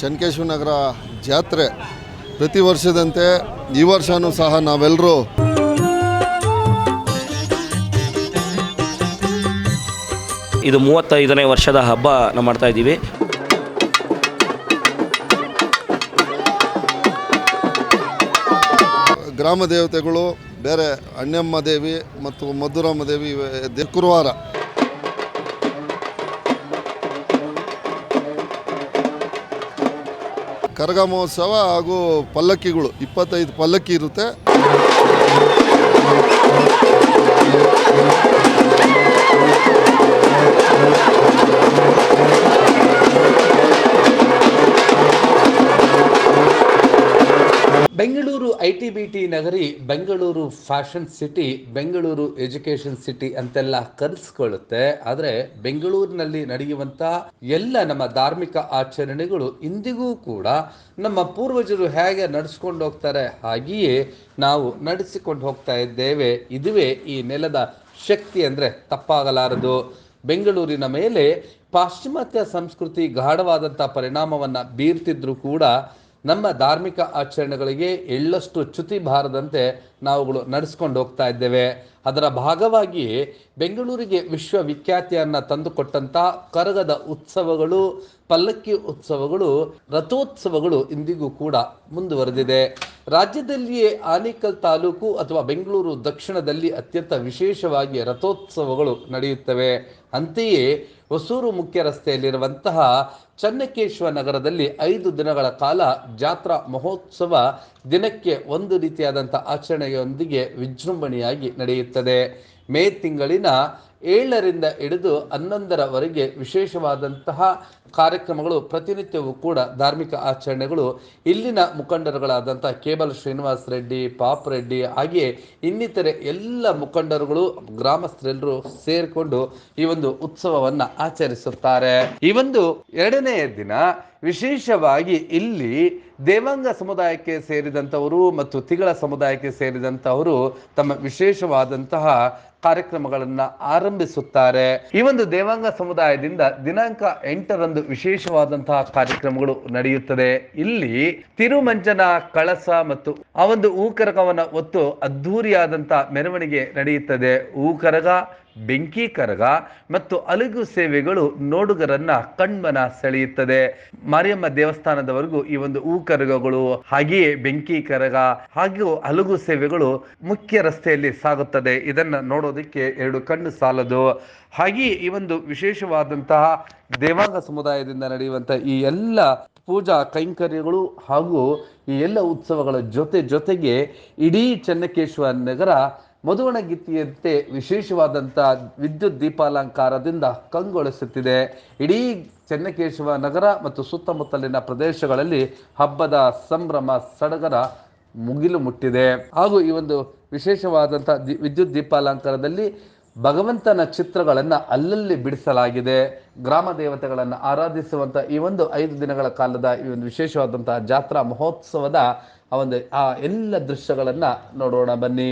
ಚನ್ಕೇಶ್ವರ ನಗರ ಜಾತ್ರೆ ಪ್ರತಿ ವರ್ಷದಂತೆ ಈ ವರ್ಷವೂ ಸಹ ನಾವೆಲ್ಲರೂ ಇದು ಮೂವತ್ತೈದನೇ ವರ್ಷದ ಹಬ್ಬ ನಾವು ಮಾಡ್ತಾ ಇದ್ದೀವಿ. ಗ್ರಾಮ ದೇವತೆಗಳು ಬೇರೆ ಅಣ್ಣಮ್ಮ ದೇವಿ ಮತ್ತು ಮಧುರಮ್ಮ ದೇವಿ ಇವೆ ಕರಗ ಮಹೋತ್ಸವ ಹಾಗೂ ಪಲ್ಲಕ್ಕಿಗಳು ಇಪ್ಪತ್ತೈದು ಪಲ್ಲಕ್ಕಿ ಇರುತ್ತೆ. Bengaluru I T B T ನಗರಿ Bengaluru fashion city, Bengaluru education city ಅಂತೆಲ್ಲ ಕರೆಸ್ಕೊಳ್ಳುತ್ತೆ. ಆದರೆ ಬೆಂಗಳೂರಿನಲ್ಲಿ ನಡೆಯುವಂಥ ಎಲ್ಲ ನಮ್ಮ ಧಾರ್ಮಿಕ ಆಚರಣೆಗಳು ಇಂದಿಗೂ ಕೂಡ ನಮ್ಮ ಪೂರ್ವಜರು ಹೇಗೆ ನಡೆಸ್ಕೊಂಡು ಹೋಗ್ತಾರೆ ಹಾಗೆಯೇ ನಾವು ನಡೆಸಿಕೊಂಡು ಹೋಗ್ತಾ ಇದ್ದೇವೆ. ಇದುವೇ ಈ ನೆಲದ ಶಕ್ತಿ ಅಂದರೆ ತಪ್ಪಾಗಲಾರದು. ಬೆಂಗಳೂರಿನ ಮೇಲೆ ಪಾಶ್ಚಿಮಾತ್ಯ ಸಂಸ್ಕೃತಿ ಗಾಢವಾದಂಥ ಪರಿಣಾಮವನ್ನು ಬೀರ್ತಿದ್ರು ಕೂಡ ನಮ್ಮ ಧಾರ್ಮಿಕ ಆಚರಣೆಗಳಿಗೆ ಎಳ್ಳಷ್ಟು ಚ್ಯುತಿ ಬಾರದಂತೆ ನಾವುಗಳು ನಡೆಸ್ಕೊಂಡು ಹೋಗ್ತಾ ಇದ್ದೇವೆ. ಅದರ ಭಾಗವಾಗಿ ಬೆಂಗಳೂರಿಗೆ ವಿಶ್ವವಿಖ್ಯಾತಿಯನ್ನು ತಂದುಕೊಟ್ಟಂಥ ಕರಗದ ಉತ್ಸವಗಳು, ಪಲ್ಲಕ್ಕಿ ಉತ್ಸವಗಳು, ರಥೋತ್ಸವಗಳು ಇಂದಿಗೂ ಕೂಡ ಮುಂದುವರೆದಿದೆ. ರಾಜ್ಯದಲ್ಲಿಯೇ ಆನೇಕಲ್ ತಾಲೂಕು ಅಥವಾ ಬೆಂಗಳೂರು ದಕ್ಷಿಣದಲ್ಲಿ ಅತ್ಯಂತ ವಿಶೇಷವಾಗಿ ರಥೋತ್ಸವಗಳು ನಡೆಯುತ್ತವೆ. ಅಂತೆಯೇ ಹೊಸೂರು ಮುಖ್ಯ ರಸ್ತೆಯಲ್ಲಿರುವಂತಹ ಚನ್ನಕೇಶ್ವರ ನಗರದಲ್ಲಿ ಐದು ದಿನಗಳ ಕಾಲ ಜಾತ್ರಾ ಮಹೋತ್ಸವ ದಿನಕ್ಕೆ ಒಂದು ರೀತಿಯಾದಂಥ ಆಚರಣೆಯೊಂದಿಗೆ ವಿಜೃಂಭಣೆಯಾಗಿ ನಡೆಯುತ್ತದೆ. ಮೇ ತಿಂಗಳಿನ ಏಳರಿಂದ ಹಿಡಿದು ಹನ್ನೊಂದರವರೆಗೆ ವಿಶೇಷವಾದಂತಹ ಕಾರ್ಯಕ್ರಮಗಳು, ಪ್ರತಿನಿತ್ಯವೂ ಕೂಡ ಧಾರ್ಮಿಕ ಆಚರಣೆಗಳು ಇಲ್ಲಿನ ಮುಖಂಡರುಗಳಾದಂಥ ಕೇಬಲ್ ಶ್ರೀನಿವಾಸ್ ರೆಡ್ಡಿ, ಪಾಪ್ ರೆಡ್ಡಿ, ಹಾಗೆಯೇ ಇನ್ನಿತರೆ ಎಲ್ಲ ಮುಖಂಡರುಗಳು, ಗ್ರಾಮಸ್ಥರೆಲ್ಲರೂ ಸೇರಿಕೊಂಡು ಈ ಒಂದು ಉತ್ಸವವನ್ನು ಆಚರಿಸುತ್ತಾರೆ. ಈ ಒಂದು ಎರಡನೆಯ ದಿನ ವಿಶೇಷವಾಗಿ ಇಲ್ಲಿ ದೇವಾಂಗ ಸಮುದಾಯಕ್ಕೆ ಸೇರಿದಂಥವರು ಮತ್ತು ತಿಗಳ ಸಮುದಾಯಕ್ಕೆ ಸೇರಿದಂಥವರು ತಮ್ಮ ವಿಶೇಷವಾದಂತಹ ಕಾರ್ಯಕ್ರಮಗಳನ್ನು ಆರಂಭಿಸುತ್ತಾರೆ ಈ ಒಂದು ದೇವಾಂಗ ಸಮುದಾಯದಿಂದ ದಿನಾಂಕ ಎಂಟರಂದು ವಿಶೇಷವಾದಂತಹ ಕಾರ್ಯಕ್ರಮಗಳು ನಡೆಯುತ್ತದೆ. ಇಲ್ಲಿ ತಿರುಮಂಜನ, ಕಳಸ ಮತ್ತು ಆ ಒಂದು ಹೂಕರಗವನ್ನ ಒತ್ತು ಅದ್ಧೂರಿಯಾದಂತಹ ಮೆರವಣಿಗೆ ನಡೆಯುತ್ತದೆ. ಹೂಕರಗ ಬೆಂಕಿ ಕರಗ ಮತ್ತು ಅಲಗು ಸೇವೆಗಳು ನೋಡುಗರನ್ನ ಕಣ್ಮನ ಸೆಳೆಯುತ್ತದೆ. ಮಾರಿಯಮ್ಮ ದೇವಸ್ಥಾನದವರೆಗೂ ಈ ಒಂದು ಹೂಕರಗಗಳು ಹಾಗೆಯೇ ಬೆಂಕಿ ಕರಗ ಹಾಗೂ ಅಲಗು ಸೇವೆಗಳು ಮುಖ್ಯ ರಸ್ತೆಯಲ್ಲಿ ಸಾಗುತ್ತದೆ. ಇದನ್ನು ನೋಡೋದಕ್ಕೆ ಎರಡು ಕಣ್ಣು ಸಾಲದು. ಹಾಗೆಯೇ ಈ ಒಂದು ವಿಶೇಷವಾದಂತಹ ದೇವಾಂಗ ಸಮುದಾಯದಿಂದ ನಡೆಯುವಂತಹ ಈ ಎಲ್ಲ ಪೂಜಾ ಕೈಂಕರ್ಯಗಳು ಹಾಗೂ ಈ ಎಲ್ಲ ಉತ್ಸವಗಳ ಜೊತೆ ಜೊತೆಗೆ ಇಡೀ ಚನ್ನಕೇಶ್ವರ ನಗರ ಮಧುವಣಗಿತ್ತಿಯಂತೆ ವಿಶೇಷವಾದಂಥ ವಿದ್ಯುತ್ ದೀಪಾಲಂಕಾರದಿಂದ ಕಂಗೊಳಿಸುತ್ತಿದೆ. ಇಡೀ ಚೆನ್ನಕೇಶವ ನಗರ ಮತ್ತು ಸುತ್ತಮುತ್ತಲಿನ ಪ್ರದೇಶಗಳಲ್ಲಿ ಹಬ್ಬದ ಸಂಭ್ರಮ ಸಡಗರ ಮುಗಿಲು ಮುಟ್ಟಿದೆ. ಹಾಗೂ ಈ ಒಂದು ವಿಶೇಷವಾದಂಥ ದಿ, ವಿದ್ಯುತ್ ದೀಪಾಲಂಕಾರದಲ್ಲಿ ಭಗವಂತನ ಚಿತ್ರಗಳನ್ನು ಅಲ್ಲಲ್ಲಿ ಬಿಡಿಸಲಾಗಿದೆ. ಗ್ರಾಮ ದೇವತೆಗಳನ್ನು ಆರಾಧಿಸುವಂಥ ಈ ಒಂದು ಐದು ದಿನಗಳ ಕಾಲದ ಈ ಒಂದು ವಿಶೇಷವಾದಂತಹ ಜಾತ್ರಾ ಮಹೋತ್ಸವದ ಆ ಒಂದು ಆ ಎಲ್ಲ ದೃಶ್ಯಗಳನ್ನು ನೋಡೋಣ ಬನ್ನಿ.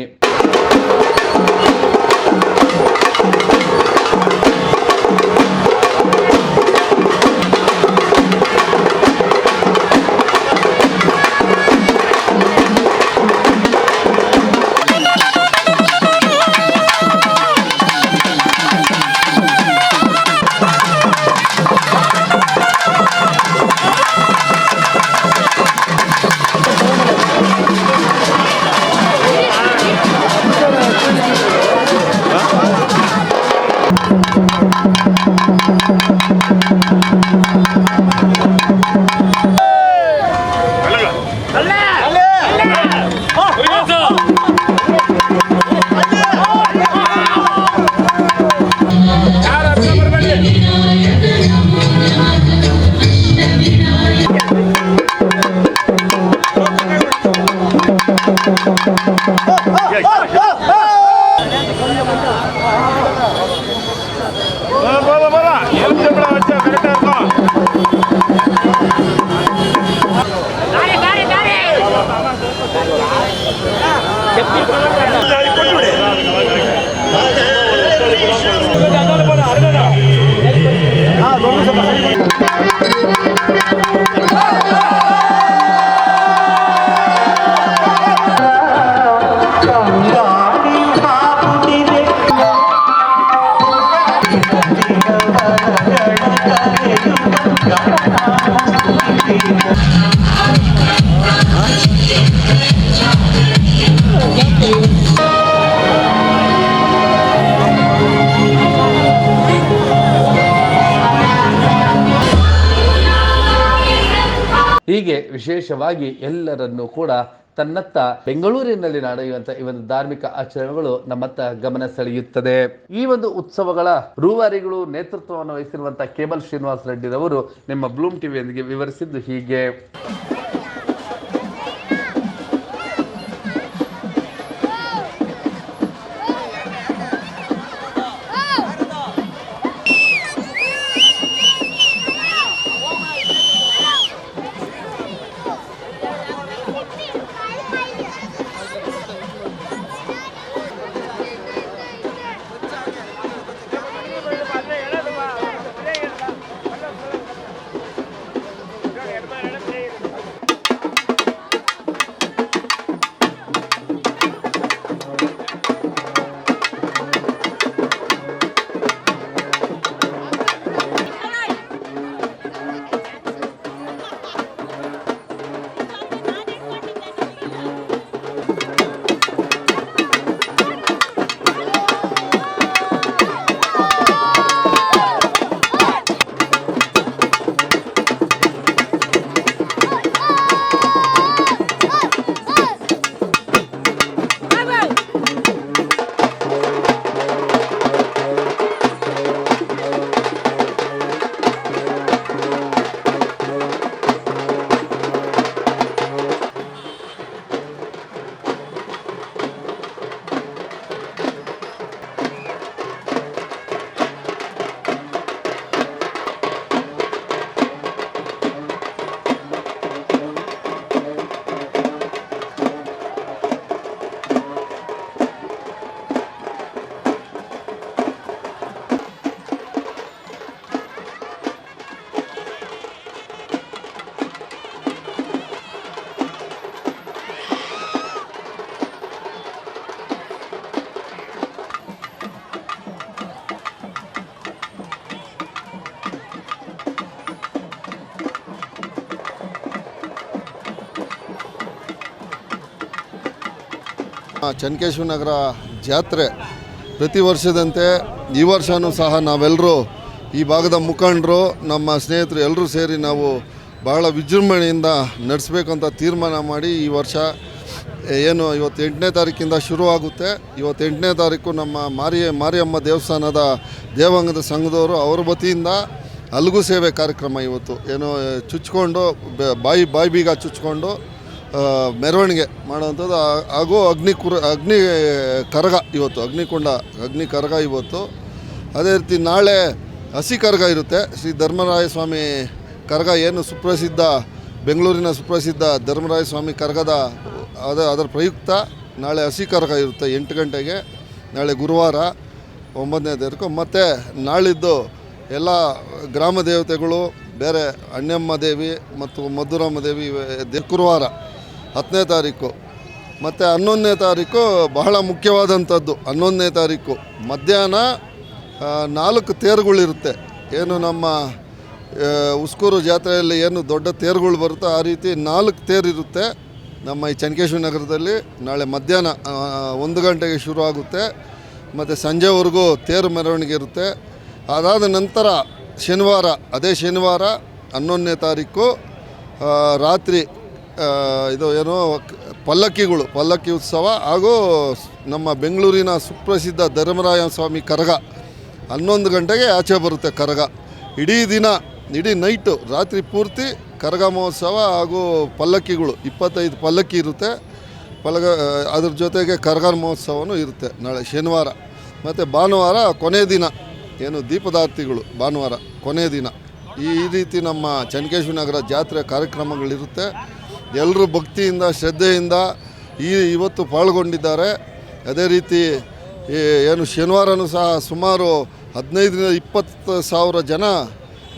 ವಿಶೇಷವಾಗಿ ಎಲ್ಲರನ್ನೂ ಕೂಡ ತನ್ನತ್ತ ಬೆಂಗಳೂರಿನಲ್ಲಿ ನಡೆಯುವಂತ ಈ ಒಂದು ಧಾರ್ಮಿಕ ಆಚರಣೆಗಳು ನಮ್ಮತ್ತ ಗಮನ ಸೆಳೆಯುತ್ತದೆ. ಈ ಒಂದು ಉತ್ಸವಗಳ ರೂವಾರಿಗಳು ನೇತೃತ್ವವನ್ನು ವಹಿಸಿರುವಂತಹ ಕೇಬಲ್ ಶ್ರೀನಿವಾಸ ರೆಡ್ಡಿರವರು ನಿಮ್ಮ ಬ್ಲೂಮ್ ಟಿವಿಯೊಂದಿಗೆ ವಿವರಿಸಿದ್ದು ಹೀಗೆ. ಆ, ನಗರ ಜಾತ್ರೆ ಪ್ರತಿ ವರ್ಷದಂತೆ ಈ ವರ್ಷವೂ ಸಹ ನಾವೆಲ್ಲರೂ ಈ ಭಾಗದ ಮುಖಂಡರು ನಮ್ಮ ಸ್ನೇಹಿತರು ಎಲ್ಲರೂ ಸೇರಿ ನಾವು ಬಹಳ ವಿಜೃಂಭಣೆಯಿಂದ ನಡೆಸಬೇಕು ಅಂತ ತೀರ್ಮಾನ ಮಾಡಿ ಈ ವರ್ಷ ಏನು ಇವತ್ತು ಎಂಟನೇ ತಾರೀಕಿಂದ ಶುರುವಾಗುತ್ತೆ. ಇವತ್ತು ಎಂಟನೇ ತಾರೀಕು ನಮ್ಮ ಮಾರಿ ಮಾರಿಯಮ್ಮ ದೇವಸ್ಥಾನದ ದೇವಾಂಗದ ಸಂಘದವರು ಅವ್ರ ವತಿಯಿಂದ ಅಲ್ಗು ಸೇವೆ ಕಾರ್ಯಕ್ರಮ ಇವತ್ತು. ಏನು ಚುಚ್ಕೊಂಡು ಬಾಯಿ ಬಾಯಿ ಬೀಗ ಚುಚ್ಕೊಂಡು ಮೆರವಣಿಗೆ ಮಾಡುವಂಥದ್ದು. ಹಾಗೂ ಅಗ್ನಿ ಕುರ, ಅಗ್ನಿ ಕರಗ ಇವತ್ತು, ಅಗ್ನಿಕೊಂಡ, ಅಗ್ನಿ ಕರಗ ಇವತ್ತು. ಅದೇ ರೀತಿ ನಾಳೆ ಹಸಿ ಕರಗ ಇರುತ್ತೆ. ಶ್ರೀ ಧರ್ಮರಾಯ ಸ್ವಾಮಿ ಕರಗ ಏನು ಸುಪ್ರಸಿದ್ಧ, ಬೆಂಗಳೂರಿನ ಸುಪ್ರಸಿದ್ಧ ಧರ್ಮರಾಯ ಸ್ವಾಮಿ ಕರಗದ, ಅದ, ಅದರ ಪ್ರಯುಕ್ತ ನಾಳೆ ಹಸಿ ಕರಗ ಇರುತ್ತೆ ಎಂಟು ಗಂಟೆಗೆ, ನಾಳೆ ಗುರುವಾರ ಒಂಬತ್ತನೇ ತಾರೀಕು. ಮತ್ತು ನಾಳಿದ್ದು ಎಲ್ಲ ಗ್ರಾಮ ದೇವತೆಗಳು, ಬೇರೆ ಅಣ್ಣಮ್ಮ ದೇವಿ ಮತ್ತು ಮಧುರಮ್ಮ ದೇವಿ ಗುರುವಾರ. ಹತ್ತನೇ ತಾರೀಕು. ಮತ್ತು ಹನ್ನೊಂದನೇ ತಾರೀಕು ಬಹಳ ಮುಖ್ಯವಾದಂಥದ್ದು. ಹನ್ನೊಂದನೇ ತಾರೀಕು. ಮಧ್ಯಾಹ್ನ ನಾಲ್ಕು ತೇರುಗಳಿರುತ್ತೆ. ಏನು ನಮ್ಮ ಉಸ್ಕೂರು ಜಾತ್ರೆಯಲ್ಲಿ ಏನು ದೊಡ್ಡ ತೇರುಗಳು ಬರುತ್ತೋ ಆ ರೀತಿ ನಾಲ್ಕು ತೇರಿರುತ್ತೆ ನಮ್ಮ ಈ ಚನ್ನಕೇಶ್ವರ ನಗರದಲ್ಲಿ ನಾಳೆ ಮಧ್ಯಾಹ್ನ ಒಂದು ಗಂಟೆಗೆ ಶುರು ಆಗುತ್ತೆ. ಮತ್ತು ಸಂಜೆವರೆಗೂ ತೇರು ಮೆರವಣಿಗೆ ಇರುತ್ತೆ. ಅದಾದ ನಂತರ ಶನಿವಾರ, ಅದೇ ಶನಿವಾರ ಹನ್ನೊಂದನೇ ತಾರೀಕು ರಾತ್ರಿ ಇದು ಏನೋ, ಪಲ್ಲಕ್ಕಿಗಳು, ಪಲ್ಲಕ್ಕಿ ಉತ್ಸವ ಹಾಗೂ ನಮ್ಮ ಬೆಂಗಳೂರಿನ ಸುಪ್ರಸಿದ್ಧ ಧರ್ಮರಾಯ ಸ್ವಾಮಿ ಕರಗ. ಹನ್ನೊಂದು ಗಂಟೆಗೆ ಆಚೆ ಬರುತ್ತೆ ಕರಗ. ಇಡೀ ದಿನ, ಇಡೀ ನೈಟು ರಾತ್ರಿ ಪೂರ್ತಿ ಕರಗ ಮಹೋತ್ಸವ ಹಾಗೂ ಪಲ್ಲಕ್ಕಿಗಳು, ಇಪ್ಪತ್ತೈದು ಪಲ್ಲಕ್ಕಿ ಇರುತ್ತೆ. ಪಲ್ಲಗ ಅದ್ರ ಜೊತೆಗೆ ಕರಗ ಮಹೋತ್ಸವನೂ ಇರುತ್ತೆ ನಾಳೆ ಶನಿವಾರ. ಮತ್ತು ಭಾನುವಾರ ಕೊನೆ ದಿನ, ಏನು ದೀಪದಾರ್ತಿಗಳು ಭಾನುವಾರ ಕೊನೆ ದಿನ. ಈ ರೀತಿ ನಮ್ಮ ಚನ್ನಕೇಶ್ವರ ನಗರ ಜಾತ್ರೆ ಕಾರ್ಯಕ್ರಮಗಳಿರುತ್ತೆ. ಎಲ್ಲರೂ ಭಕ್ತಿಯಿಂದ, ಶ್ರದ್ಧೆಯಿಂದ ಈ ಇವತ್ತು ಪಾಲ್ಗೊಂಡಿದ್ದಾರೆ. ಅದೇ ರೀತಿ ಏನು ಶನಿವಾರನೂ ಸಹ ಸುಮಾರು ಹದಿನೈದರಿಂದ ಇಪ್ಪತ್ತು ಸಾವಿರ ಜನ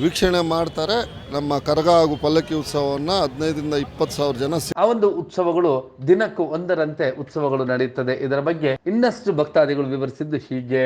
ವೀಕ್ಷಣೆ ಮಾಡ್ತಾರೆ. ನಮ್ಮ ಕರಗ ಹಾಗೂ ಪಲ್ಲಕ್ಕಿ ಉತ್ಸವವನ್ನು ಹದಿನೈದರಿಂದ ಇಪ್ಪತ್ತು ಸಾವಿರ ಜನ ಆ ಒಂದು ಉತ್ಸವಗಳು ದಿನಕ್ಕೂ ಒಂದರಂತೆ ಉತ್ಸವಗಳು ನಡೆಯುತ್ತದೆ. ಇದರ ಬಗ್ಗೆ ಇನ್ನಷ್ಟು ಭಕ್ತಾದಿಗಳು ವಿವರಿಸಿದ್ದು ಹೀಗೆ.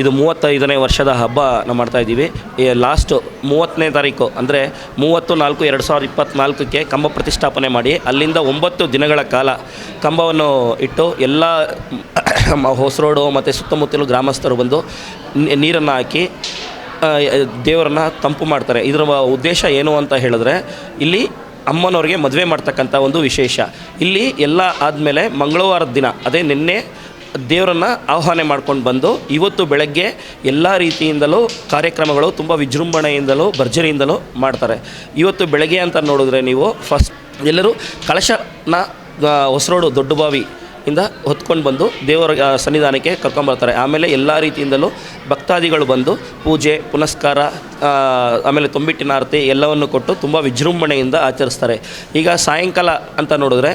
ಇದು ಮೂವತ್ತೈದನೇ ವರ್ಷದ ಹಬ್ಬ ನಾವು ಮಾಡ್ತಾ ಇದ್ದೀವಿ. ಲಾಸ್ಟ್ ಮೂವತ್ತನೇ ತಾರೀಕು ಅಂದರೆ ಮೂವತ್ತು ನಾಲ್ಕು ಎರಡು ಸಾವಿರದ ಇಪ್ಪತ್ತ್ನಾಲ್ಕಕ್ಕೆ ಕಂಬ ಪ್ರತಿಷ್ಠಾಪನೆ ಮಾಡಿ ಅಲ್ಲಿಂದ ಒಂಬತ್ತು ದಿನಗಳ ಕಾಲ ಕಂಬವನ್ನು ಇಟ್ಟು ಎಲ್ಲ ಹೊಸರೋಡು ಮತ್ತು ಸುತ್ತಮುತ್ತಲು ಗ್ರಾಮಸ್ಥರು ಬಂದು ನೀರನ್ನು ಹಾಕಿ ದೇವರನ್ನು ತಂಪು ಮಾಡ್ತಾರೆ. ಇದರ ಉದ್ದೇಶ ಏನು ಅಂತ ಹೇಳಿದ್ರೆ ಇಲ್ಲಿ ಅಮ್ಮನವ್ರಿಗೆ ಮದುವೆ ಮಾಡ್ತಕ್ಕಂಥ ಒಂದು ವಿಶೇಷ. ಇಲ್ಲಿ ಎಲ್ಲ ಆದಮೇಲೆ ಮಂಗಳವಾರದ ದಿನ, ಅದೇ ನಿನ್ನೆ ದೇವರನ್ನು ಆಹ್ವಾನ ಮಾಡ್ಕೊಂಡು ಬಂದು ಇವತ್ತು ಬೆಳಗ್ಗೆ ಎಲ್ಲ ರೀತಿಯಿಂದಲೂ ಕಾರ್ಯಕ್ರಮಗಳು ತುಂಬ ವಿಜೃಂಭಣೆಯಿಂದಲೂ ಭರ್ಜರಿಯಿಂದಲೂ ಮಾಡ್ತಾರೆ. ಇವತ್ತು ಬೆಳಗ್ಗೆ ಅಂತ ನೋಡಿದ್ರೆ ನೀವು ಫಸ್ಟ್ ಎಲ್ಲರೂ ಕಳಶನ ಹೊಸರೋಡು ದೊಡ್ಡ ಬಾವಿ ಇಂದ ಹೊತ್ಕೊಂಡು ಬಂದು ದೇವರ ಸನ್ನಿಧಾನಕ್ಕೆ ಕರ್ಕೊಂಬರ್ತಾರೆ ಆಮೇಲೆ ಎಲ್ಲ ರೀತಿಯಿಂದಲೂ ಭಕ್ತಾದಿಗಳು ಬಂದು ಪೂಜೆ, ಪುನಸ್ಕಾರ ಆಮೇಲೆ ತುಂಬಿಟ್ಟಿನ ಆರತಿ ಎಲ್ಲವನ್ನು ಕೊಟ್ಟು ತುಂಬ ವಿಜೃಂಭಣೆಯಿಂದ ಆಚರಿಸ್ತಾರೆ. ಈಗ ಸಾಯಂಕಾಲ ಅಂತ ನೋಡಿದ್ರೆ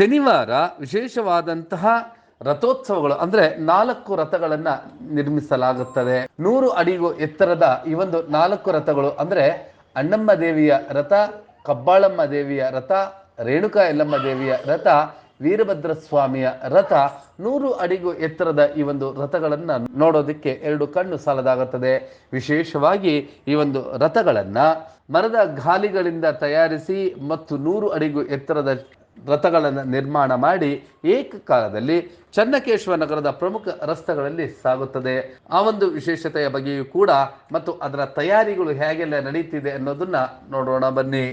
ಶನಿವಾರ ವಿಶೇಷವಾದಂತಹ ರಥೋತ್ಸವಗಳು, ಅಂದ್ರೆ ನಾಲ್ಕು ರಥಗಳನ್ನ ನಿರ್ಮಿಸಲಾಗುತ್ತದೆ. ನೂರು ಅಡಿಗೂ ಎತ್ತರದ ಈ ಒಂದು ನಾಲ್ಕು ರಥಗಳು, ಅಂದ್ರೆ ಅಣ್ಣಮ್ಮ ದೇವಿಯ ರಥ, ಕಬ್ಬಾಳಮ್ಮ ದೇವಿಯ ರಥ, ರೇಣುಕಾ ಎಲ್ಲಮ್ಮ ದೇವಿಯ ರಥ ವೀರಭದ್ರ ಸ್ವಾಮಿಯ ರಥ, ನೂರು ಅಡಿಗೂ ಎತ್ತರದ ಈ ಒಂದು ರಥಗಳನ್ನು ನೋಡೋದಕ್ಕೆ ಎರಡು ಕಣ್ಣು ಸಾಲದಾಗುತ್ತದೆ. ವಿಶೇಷವಾಗಿ ಈ ಒಂದು ರಥಗಳನ್ನು ಮರದ ಗಾಲಿಗಳಿಂದ ತಯಾರಿಸಿ ಮತ್ತು ನೂರು ಅಡಿಗೂ ಎತ್ತರದ ರಥಗಳನ್ನು ನಿರ್ಮಾಣ ಮಾಡಿ ಏಕಕಾಲದಲ್ಲಿ ಚನ್ನಕೇಶವ ನಗರದ ಪ್ರಮುಖ ರಸ್ತೆಗಳಲ್ಲಿ ಸಾಗುತ್ತದೆ. ಆ ಒಂದು ವಿಶೇಷತೆಯ ಬಗ್ಗೆಯೂ ಕೂಡ ಮತ್ತು ಅದರ ತಯಾರಿಗಳು ಹೇಗೆಲ್ಲ ನಡೀತಿದೆ ಅನ್ನೋದನ್ನ ನೋಡೋಣ ಬನ್ನಿ.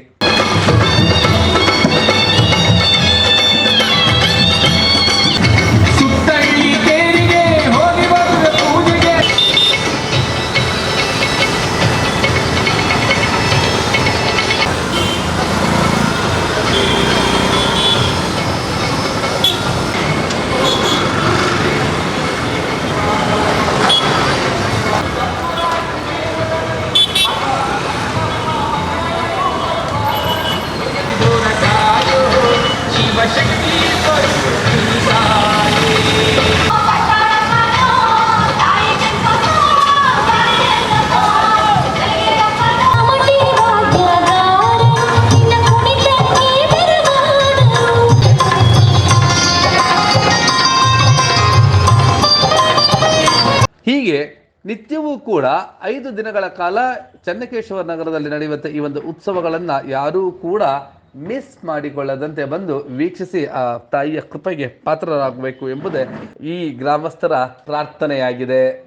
ಹೀಗೆ ನಿತ್ಯವೂ ಕೂಡ ಐದು ದಿನಗಳ ಕಾಲ ಚನ್ನಕೇಶವ ನಗರದಲ್ಲಿ ನಡೆಯುವಂಥ ಈ ಒಂದು ಉತ್ಸವಗಳನ್ನು ಯಾರೂ ಕೂಡ ಮಿಸ್ ಮಾಡಿಕೊಳ್ಳದಂತೆ ಬಂದು ವೀಕ್ಷಿಸಿ, ಆ, ತಾಯಿಯ ಕೃಪೆಗೆ ಪಾತ್ರರಾಗಬೇಕು ಎಂಬುದೇ ಈ ಗ್ರಾಮಸ್ಥರ ಪ್ರಾರ್ಥನೆಯಾಗಿದೆ.